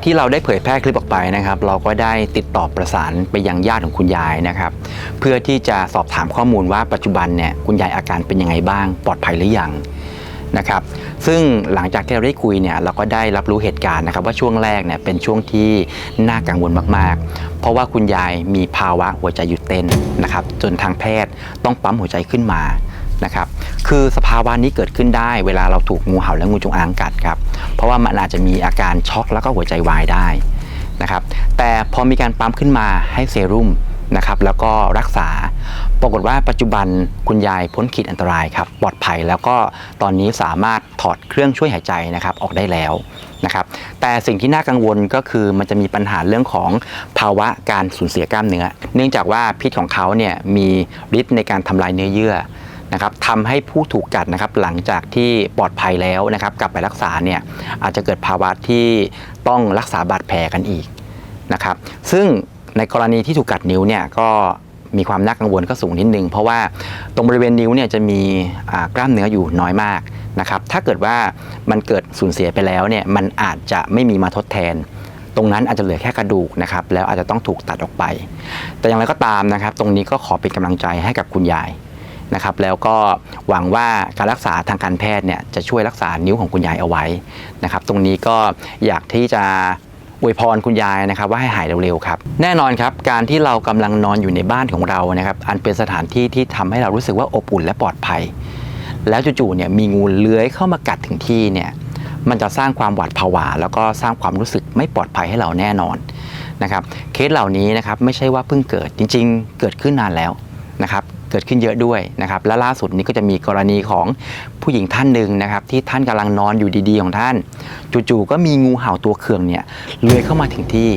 ากที่เราได้เผยแพร่คลิปออกไปนะครับ เราก็ได้ติดต่อประสานไปยังญาติของคุณยายนะครับ เพื่อที่จะสอบถามข้อมูลว่าปัจจุบันเนี่ยคุณยายอาการเป็นยังไงบ้าง ปลอดภัยหรือยังนะครับซึ่งหลังจากที่เราได้คุยเนี่ยเราก็ได้รับรู้เหตุการณ์นะครับว่าช่วงแรกเนี่ยเป็นช่วงที่น่ากังวลมากๆ เพราะว่าคุณยายมีภาวะหัวใจหยุดเต้นนะครับจนทางแพทย์ต้องปั๊มหัวใจขึ้นมา นะครับคือสภาวะนี้เกิดขึ้นได้เวลาเราถูกงูเห่าและงูจงอางกัดครับเพราะว่ามันอาจจะมีอาการช็อกแล้วก็หัวใจวายได้นะครับแต่พอมีการปั๊มขึ้นมาให้เซรุ่มนะครับแล้วก็รักษาปรากฏว่าปัจจุบันคุณยายพ้นขีดอันตรายครับปลอดภัยแล้วก็ตอนนี้สามารถถอดเครื่องช่วยหายใจนะครับออกได้แล้วนะครับแต่สิ่งที่น่ากังวลก็คือมันจะมีปัญหาเรื่องของภาวะการสูญเสียกล้ามเนื้อ เนื่องจากว่าพิษของเขาเนี่ยมีฤทธิ์ในการทำลายเนื้อเยื่อ นะครับทำให้ผู้ถูกกัดนะครับหลังจากที่ปลอดภัยแล้วนะครับ กลับไปรักษาเนี่ยอาจจะเกิดภาวะที่ต้องรักษาบาดแผลกันอีกนะครับ ซึ่งในกรณีที่ถูกกัดนิ้วเนี่ยก็มีความน่ากังวลก็สูงนิดนึง เพราะว่าตรงบริเวณนิ้วเนี่ยจะมีกล้ามเนื้ออยู่น้อยมากนะครับถ้าเกิดว่ามันเกิดสูญเสียไปแล้วเนี่ยมันอาจจะไม่มีมาทดแทน ตรงนั้นอาจจะเหลือแค่กระดูกนะครับแล้วอาจจะต้องถูกตัดออกไป แต่อย่างไรก็ตามนะครับ ตรงนี้ก็ขอเป็นกำลังใจให้กับคุณยาย นะครับแล้วก็หวังว่าการรักษาทางการแพทย์เนี่ยจะช่วยรักษานิ้วของคุณยายเอาไว้นะครับตรงนี้ก็อยากที่จะอวยพรคุณยายนะครับว่าให้หายเร็วๆครับแน่นอนครับการที่เรากำลังนอนอยู่ในบ้านของเรานะครับอันเป็นสถานที่ที่ทำให้เรารู้สึกว่าอบอุ่นและปลอดภัย แล้วจู่ๆเนี่ยมีงูเลื้อยเข้ามากัดถึงที่เนี่ยมันจะสร้างความหวาดผวา แล้วก็สร้างความรู้สึกไม่ปลอดภัยให้เราแน่นอนนะครับเคสเหล่านี้นะครับไม่ใช่ว่าเพิ่งเกิดจริง ๆ เกิดขึ้นนานแล้วนะครับ เกิดขึ้นเยอะด้วยนะครับและล่าสุดนี้ก็จะมีกรณีของผู้หญิงท่านหนึ่งนะครับที่ท่านกำลังนอนอยู่ดีๆของท่าน จู่ๆก็มีงูเห่าตัวเคืองเนี่ยเลื้อยเข้ามาถึงที่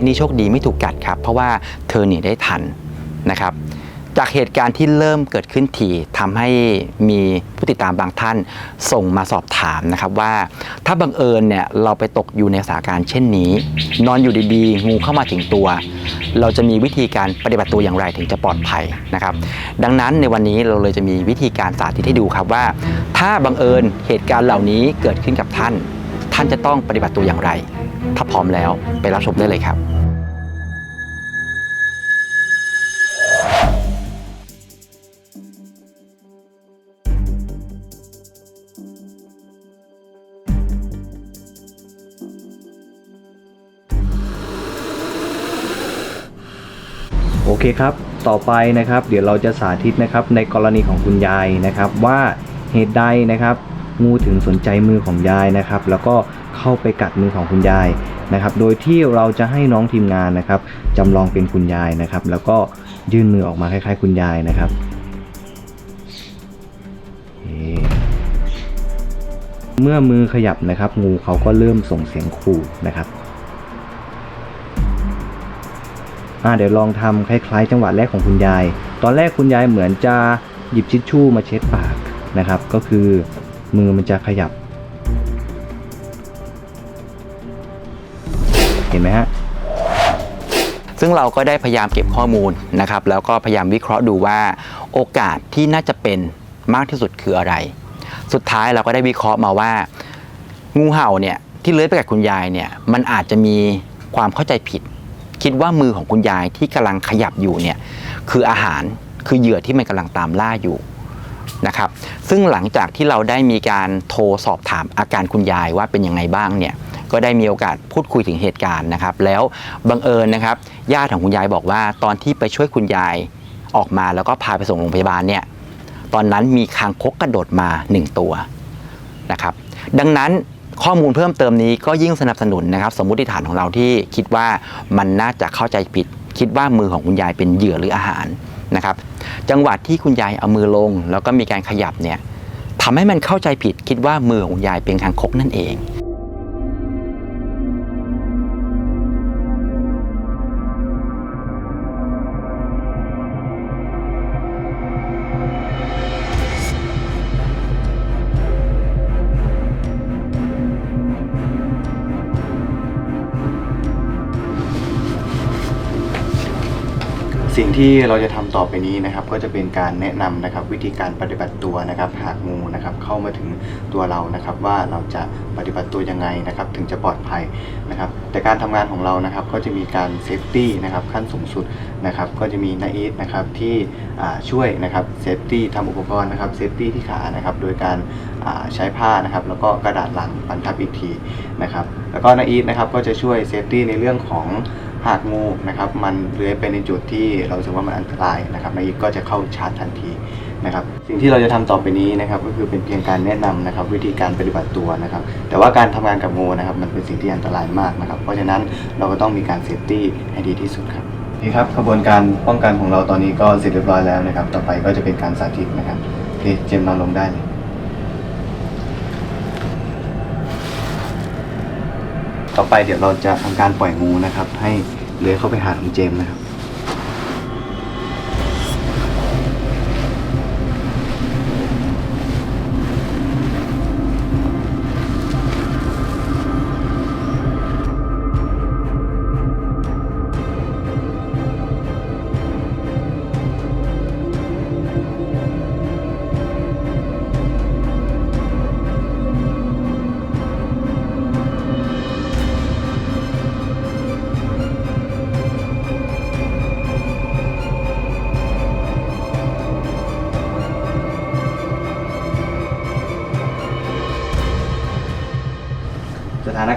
สนี้โชคดีไม่ถูกกัดครับ เพราะว่าเธอหนีได้ทันนะครับ จากเหตุการณ์ที่เริ่มเกิดขึ้นทีทำให้มีผู้ติดตามบางท่านส่งมาสอบถามนะครับว่า ถ้าบังเอิญเนี่ยเราไปตกอยู่ในสถานการณ์เช่นนี้ นอนอยู่ดีๆ งูเข้ามาถึงตัว เราจะมีวิธีการปฏิบัติตัวอย่างไรถึงจะปลอดภัยนะครับ ดังนั้นในวันนี้เราเลยจะมีวิธีการสาธิตให้ดูครับว่า ถ้าบังเอิญเหตุการณ์เหล่านี้เกิดขึ้นกับท่าน ท่านจะต้องปฏิบัติตัวอย่างไร ถ้าพร้อมแล้วไปรับชมได้เลยครับ โอเคครับ ต่อไปนะครับ เดี๋ยวเราจะสาธิตนะครับในกรณีของคุณยายนะครับว่าเหตุใดนะครับ งูถึงสนใจมือของยายนะครับ แล้วก็เข้าไปกัดมือของคุณยายนะครับ โดยที่เราจะให้น้องทีมงานนะครับจำลองเป็นคุณยายนะครับ แล้วก็ยื่นมือออกมาคล้ายๆ คุณยายนะครับเมื่อมือขยับนะครับ งูเขาก็เริ่มส่งเสียงขู่นะครับเดี๋ยวลองทำคล้าย ๆ จังหวะแรกของคุณยาย ตอนแรกคุณยายเหมือนจะหยิบชิชชู่มาเช็ดปากนะครับ ก็คือ มือมันจะขยับ เห็นไหมฮะซึ่งเราก็ได้พยายามเก็บข้อมูลนะครับ แล้วก็พยายามวิเคราะห์ดูว่าโอกาสที่น่าจะเป็นมากที่สุดคืออะไร สุดท้ายเราก็ได้วิเคราะห์มาว่า งูเห่าเนี่ยที่เลื้อยไปกับคุณยายเนี่ยมันอาจจะมีความเข้าใจผิด คิดว่ามือของคุณยายที่กำลังขยับอยู่เนี่ยคืออาหารคือเหยื่อที่มันกำลังตามล่าอยู่ นะครับ ซึ่งหลังจากที่เราได้มีการโทรสอบถามอาการคุณยายว่าเป็นยังไงบ้างเนี่ยก็ได้มีโอกาสพูดคุยถึงเหตุการณ์นะครับ แล้วบังเอิญนะครับญาติของคุณยายบอกว่า ตอนที่ไปช่วยคุณยายออกมาแล้วก็พาไปส่งโรงพยาบาลเนี่ยตอนนั้นมีคางคกกระโดดมาหนึ่งตัวนะครับ ดังนั้นข้อมูลเพิ่มเติมนี้ก็ยิ่งสนับสนุนนะครับ สมมติฐานของเราที่คิดว่ามันน่าจะเข้าใจผิด คิดว่ามือของคุณยายเป็นเหยื่อหรืออาหารนะครับ จังหวัดที่คุณยายเอามือลง แล้วก็มีการขยับเนี่ยทำให้มันเข้าใจผิดคิดว่ามือของคุณยายเป็นคางคกนั่นเอง ที่เราจะทำต่อไปนี้นะครับ ก็จะเป็นการแนะนำนะครับวิธีการปฏิบัติตัวนะครับ หากงูนะครับเข้ามาถึงตัวเรานะครับ ว่าเราจะปฏิบัติตัวยังไงนะครับ ถึงจะปลอดภัยนะครับ แต่การทำงานของเรานะครับก็จะมีการเซฟตี้นะครับขั้นสูงสุดนะครับ ก็จะมีนาอีทนะครับที่ช่วยนะครับเซฟตี้ทำอุปกรณ์นะครับเซฟตี้ที่ขานะครับ โดยการใช้ผ้านะครับ แล้วก็กระดาษลังพันทับอีกทีนะครับ แล้วก็นาอีทนะครับก็จะช่วยเซฟตี้ในเรื่องของ หากงูนะครับมันเลื้อยไปในจุดที่เราสึกว่ามันอันตรายนะครับนายกก็จะเข้าชาร์จทันทีนะครับสิ่งที่เราจะทำต่อไปนี้นะครับก็คือเป็นเพียงการแนะนำนะครับวิธีการปฏิบัติตัวนะครับ แต่ว่าการทำงานกับงูนะครับมันเป็นสิ่งที่อันตรายมากนะครับ เพราะฉะนั้นเราก็ต้องมีการเซฟตี้ให้ดีที่สุดครับนี่ครับกระบวนการป้องกันของเราตอนนี้ก็เสร็จเรียบร้อยแล้วนะครับ ต่อไปก็จะเป็นการสาธิตนะครับโอเคเจมนอนลงได้เลย ต่อไปเดี๋ยวเราจะทำการปล่อยงูนะครับ ให้เลื้อยเข้าไปหาของเจมส์นะครับ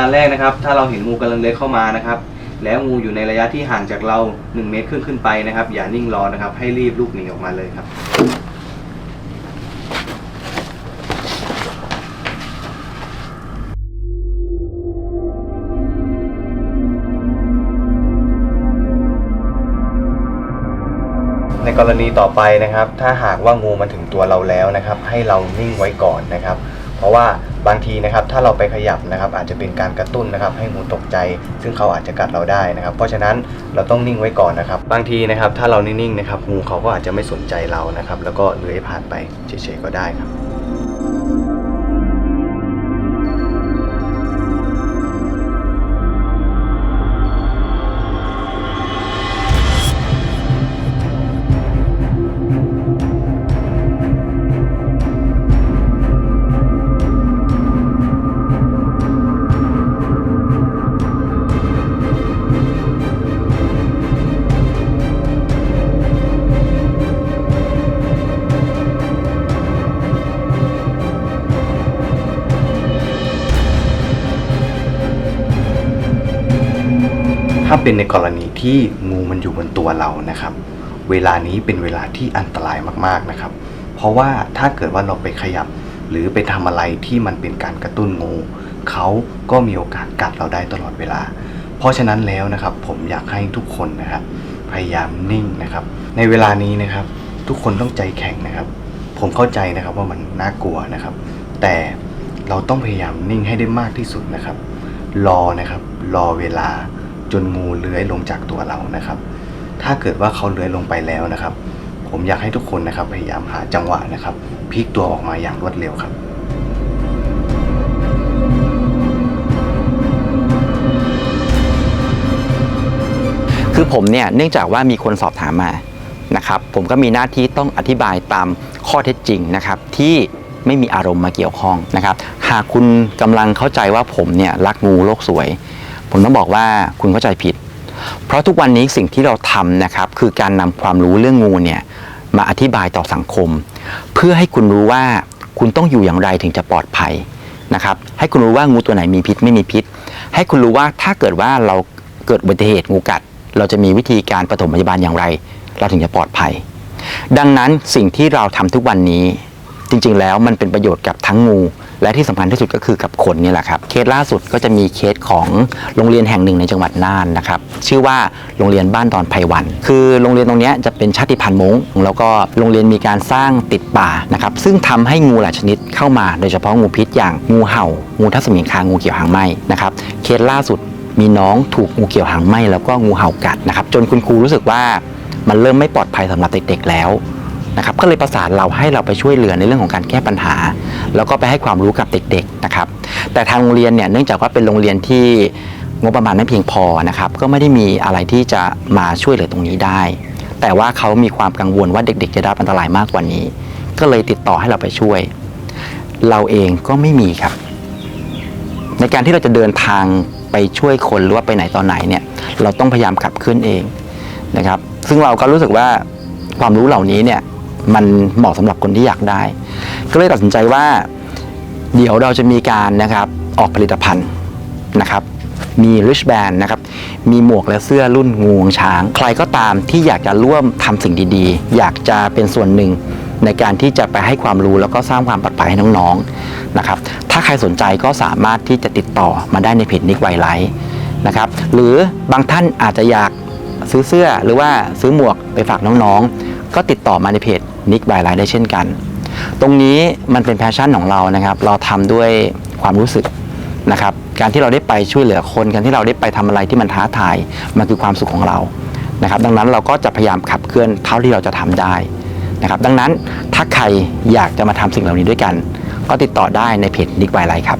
การแรกนะครับ ถ้าเราเห็นงูกำลังเลื้อยเข้ามานะครับ แล้วงูอยู่ในระยะที่ห่างจากเรา 1 เมตรขึ้นขึ้นไปนะครับ อย่านิ่งรอนะครับ ให้รีบลุกหนีออกมาเลยครับ ในกรณีต่อไปนะครับ ถ้าหากว่างูมาถึงตัวเราแล้วนะครับ ให้เรานิ่งไว้ก่อนนะครับ เพราะว่าบางทีนะครับถ้าเราไปขยับนะครับอาจจะเป็นการกระตุ้นนะครับให้งูตกใจ ซึ่งเขาอาจจะกัดเราได้นะครับ เพราะฉะนั้นเราต้องนิ่งไว้ก่อนนะครับ บางทีนะครับถ้าเรานิ่งๆนะครับงูเขาก็อาจจะไม่สนใจเรานะครับ แล้วก็เลื้อยผ่านไปเฉยๆก็ได้ครับ ถ้าเป็นในกรณีที่งูมันอยู่บนตัวเรานะครับ เวลานี้เป็นเวลาที่อันตรายมากๆนะครับ เพราะว่าถ้าเกิดว่าเราไปขยับ หรือไปทำอะไรที่มันเป็นการกระตุ้นงูเขาก็มีโอกาสกัดเราได้ตลอดเวลา เพราะฉะนั้นแล้วนะครับ ผมอยากให้ทุกคนนะครับพยายามนิ่งนะครับ ในเวลานี้นะครับ ทุกคนต้องใจแข็งนะครับ ผมเข้าใจนะครับว่ามันน่ากลัวนะครับ แต่เราต้องพยายามนิ่งให้ได้มากที่สุดนะครับ รอนะครับ รอเวลา จนงูเลื้อยลงจากตัวเรานะครับ ถ้าเกิดว่าเขาเลื้อยลงไปแล้วนะครับ ผมอยากให้ทุกคนนะครับพยายามหาจังหวะนะครับพลิกตัวออกมาอย่างรวดเร็วครับคือผมเนี่ยเนื่องจากว่ามีคนสอบถามมานะครับผมก็มีหน้าที่ต้องอธิบายตามข้อเท็จจริงนะครับที่ไม่มีอารมณ์มาเกี่ยวข้องนะครับหากคุณกำลังเข้าใจว่าผมเนี่ยรักงูโลกสวย ผมต้องบอกว่าคุณเข้าใจผิด เพราะทุกวันนี้สิ่งที่เราทำนะครับ คือการนำความรู้เรื่องงูเนี่ยมาอธิบายต่อสังคม เพื่อให้คุณรู้ว่าคุณต้องอยู่อย่างไรถึงจะปลอดภัยนะครับ ให้คุณรู้ว่างูตัวไหนมีพิษไม่มีพิษ ให้คุณรู้ว่าถ้าเกิดว่าเราเกิดอุบัติเหตุงูกัด เราจะมีวิธีการปฐมพยาบาลอย่างไร เราถึงจะปลอดภัย ดังนั้นสิ่งที่เราทำทุกวันนี้ จริง ๆ แล้วมันเป็นประโยชน์กับทั้งงู และที่สำคัญที่สุดก็คือกับคนนี่แหละครับ เคสล่าสุดก็จะมีเคสของโรงเรียนแห่งหนึ่งในจังหวัดน่านนะครับ ชื่อว่าโรงเรียนบ้านดอนไพวัน คือโรงเรียนตรงเนี้ยจะเป็นชาติพันธุ์มงแล้วก็โรงเรียนมีการสร้างติดป่านะครับ ซึ่งทำให้งูหลายชนิดเข้ามา โดยเฉพาะงูพิษอย่างงูเห่า งูทัศมิงคางูเขียวหางไหมนะครับ เคสล่าสุดมีน้องถูกงูเขียวหางไหมแล้วก็งูเห่ากัดนะครับ จนคุณครูรู้สึกว่า มันเริ่มไม่ปลอดภัยสำหรับเด็กๆแล้ว นะครับก็เลยประสานเราให้เราไปช่วยเหลือในเรื่องของการแก้ปัญหา แล้วก็ไปให้ความรู้กับเด็กๆนะครับแต่ทางโรงเรียนเนี่ยเนื่องจากว่าเป็นโรงเรียนที่งบประมาณไม่เพียงพอนะครับก็ไม่ได้มีอะไรที่จะมาช่วยเหลือตรงนี้ได้ แต่ว่าเขามีความกังวลว่าเด็ก ๆ จะได้รับอันตรายมากกว่านี้ ก็เลยติดต่อให้เราไปช่วย เราเองก็ไม่มีครับ ในการที่เราจะเดินทางไปช่วยคนหรือว่าไปไหนตอนไหนเนี่ยเราต้องพยายามขับเคลื่อนเองนะครับ ซึ่งเราก็รู้สึกว่าความรู้เหล่านี้เนี่ย มันเหมาะสำหรับคนที่อยากได้ ก็เลยตัดสินใจว่า เดี๋ยวเราจะมีการนะครับออกผลิตภัณฑ์นะครับมี rich band นะครับ มีหมวกและเสื้อรุ่นงูงช้าง ใครก็ตามที่อยากจะร่วมทำสิ่งดีๆ อยากจะเป็นส่วนหนึ่งในการที่จะไปให้ความรู้แล้วก็สร้างความปลอดภัยให้น้องๆนะครับ ถ้าใครสนใจก็สามารถที่จะติดต่อมาได้ในเพจนิกไวไลท์นะครับ หรือบางท่านอาจจะอยาก ซื้อเสื้อหรือว่าซื้อหมวกไปฝากน้องๆ ก็ติดต่อมาในเพจนิกไวไลท์ได้เช่นกัน ตรงนี้มันเป็นแพชชั่นของเรานะครับ เราทำด้วยความรู้สึกนะครับ การที่เราได้ไปช่วยเหลือคน การที่เราได้ไปทำอะไรที่มันท้าทาย มันคือความสุขของเรา นะครับ ดังนั้นเราก็จะพยายามขับเคลื่อนเท่าที่เราจะทำได้นะครับ ดังนั้นถ้าใครอยากจะมาทำสิ่งเหล่านี้ด้วยกัน ก็ติดต่อได้ในเพจนิกไวไลน์ครับ